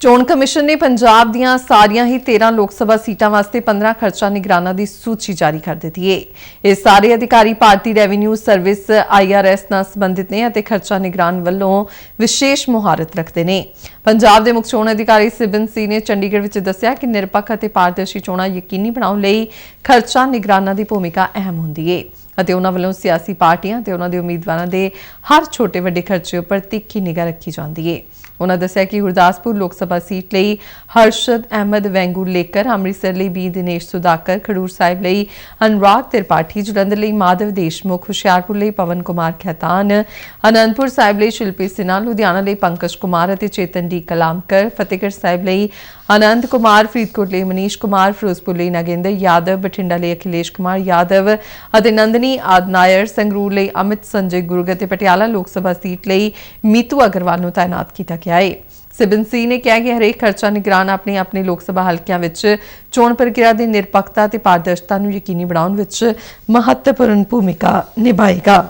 ਚੋਣ ਕਮਿਸ਼ਨ ਨੇ ਪੰਜਾਬ ਦੀਆਂ ਸਾਰੀਆਂ ਹੀ 13 ਲੋਕ ਸਭਾ ਸੀਟਾਂ ਵਾਸਤੇ 15 ਖਰਚਾ ਨਿਗਰਾਨਾਂ ਦੀ ਸੂਚੀ ਜਾਰੀ ਕਰ ਦਿੱਤੀ ਹੈ ਇਹ ਸਾਰੇ ਅਧਿਕਾਰੀ ਭਾਰਤੀ ਰੈਵਨਿਊ ਸਰਵਿਸ ਆਈਆਰਐਸ ਨਾਲ ਸੰਬੰਧਿਤ ਨੇ ਅਤੇ ਖਰਚਾ ਨਿਗਰਾਨ ਵੱਲੋਂ ਵਿਸ਼ੇਸ਼ ਮੁਹਾਰਤ ਰੱਖਦੇ ਨੇ। ਪੰਜਾਬ ਦੇ ਮੁੱਖ ਚੋਣ ਅਧਿਕਾਰੀ ਸਿਬਨ ਸੀ ਨੇ ਚੰਡੀਗੜ੍ਹ ਵਿੱਚ ਦੱਸਿਆ ਕਿ ਨਿਰਪੱਖ ਅਤੇ ਪਾਰਦਰਸ਼ੀ ਚੋਣਾਂ ਯਕੀਨੀ ਬਣਾਉਣ ਲਈ ਖਰਚਾ ਨਿਗਰਾਨਾਂ ਦੀ ਭੂਮਿਕਾ ਅਹਿਮ ਹੁੰਦੀ ਹੈ ਅਤੇ ਉਹਨਾਂ ਵੱਲੋਂ ਸਿਆਸੀ ਪਾਰਟੀਆਂ ਤੇ ਉਹਨਾਂ ਦੇ ਉਮੀਦਵਾਰਾਂ ਦੇ ਹਰ ਛੋਟੇ ਵੱਡੇ ਖਰਚੇ ਉੱਪਰ ਤਿੱਖੀ ਨਿਗਾਹ ਰੱਖੀ ਜਾਂਦੀ ਹੈ ਉਹਨਾਂ ਦੱਸਿਆ ਕਿ ਗੁਰਦਾਸਪੁਰ ਲੋਕ ਸਭਾ ਸੀਟ ਲਈ ਹਰਸ਼ਦ ਅਹਿਮਦ ਵੈਂਗੂ ਲੇਕਰ ਅੰਮ੍ਰਿਤਸਰ ਲਈ ਬੀ. ਦਿਨੇਸ਼ ਸੁਦਾਕਰ, ਖਡੂਰ ਸਾਹਿਬ ਲਈ ਅਨੁਰਾਗ ਤ੍ਰਿਪਾਠੀ, ਜਲੰਧਰ ਲਈ ਮਾਧਵ ਦੇਸ਼ਮੁਖ, ਹੁਸ਼ਿਆਰਪੁਰ ਲਈ ਪਵਨ ਕੁਮਾਰ ਖੈਤਾਨ, ਅਨੰਦਪੁਰ ਸਾਹਿਬ ਲਈ ਸ਼ਿਲਪੀ ਸਿਨਹਾ, ਲੁਧਿਆਣਾ ਲਈ ਪੰਕਜ ਕੁਮਾਰ ਅਤੇ ਚੇਤਨ ਡੀ ਕਲਾਮਕਰ, ਫਤਿਹਗੜ੍ਹ ਸਾਹਿਬ ਲਈ ਆਨੰਦ ਕੁਮਾਰ, ਫਰੀਦਕੋਟ ਲਈ ਮਨੀਸ਼ ਕੁਮਾਰ, ਫਿਰੋਜ਼ਪੁਰ ਲਈ ਨਗੇਂਦਰ ਯਾਦਵ, ਬਠਿੰਡਾ ਲਈ ਅਖਿਲੇਸ਼ ਕੁਮਾਰ ਯਾਦਵ ਅਤੇ ਨੰਦਨੀ ਆਦ ਨਾਇਰ, ਸੰਗਰੂਰ ਲਈ ਅਮਿਤ, ਸੰਜੇ ਗੁਰਗ ਅਤੇ ਪਟਿਆਲਾ ਲੋਕ ਸਭਾ ਸੀਟ ਲਈ ਮੀਤੂ ਅਗਰਵਾਲ ਨੂੰ ਤਾਇਨਾਤ ਕੀਤਾ ਗਿਆ ਹੈ ਸਿਬਨ ਸਿੰਘ ਨੇ ਕਿਹਾ ਕਿ ਹਰੇਕ ਖਰਚਾ ਨਿਗਰਾਨ ਆਪਣੇ ਆਪਣੇ ਲੋਕ ਸਭਾ ਹਲਕਿਆਂ ਵਿੱਚ ਚੋਣ ਪ੍ਰਕਿਰਿਆ ਦੀ ਨਿਰਪੱਖਤਾ ਤੇ ਪਾਰਦਰਸ਼ਤਾ ਨੂੰ ਯਕੀਨੀ ਬਣਾਉਣ ਵਿੱਚ ਮਹੱਤਵਪੂਰਨ ਭੂਮਿਕਾ ਨਿਭਾਏਗਾ।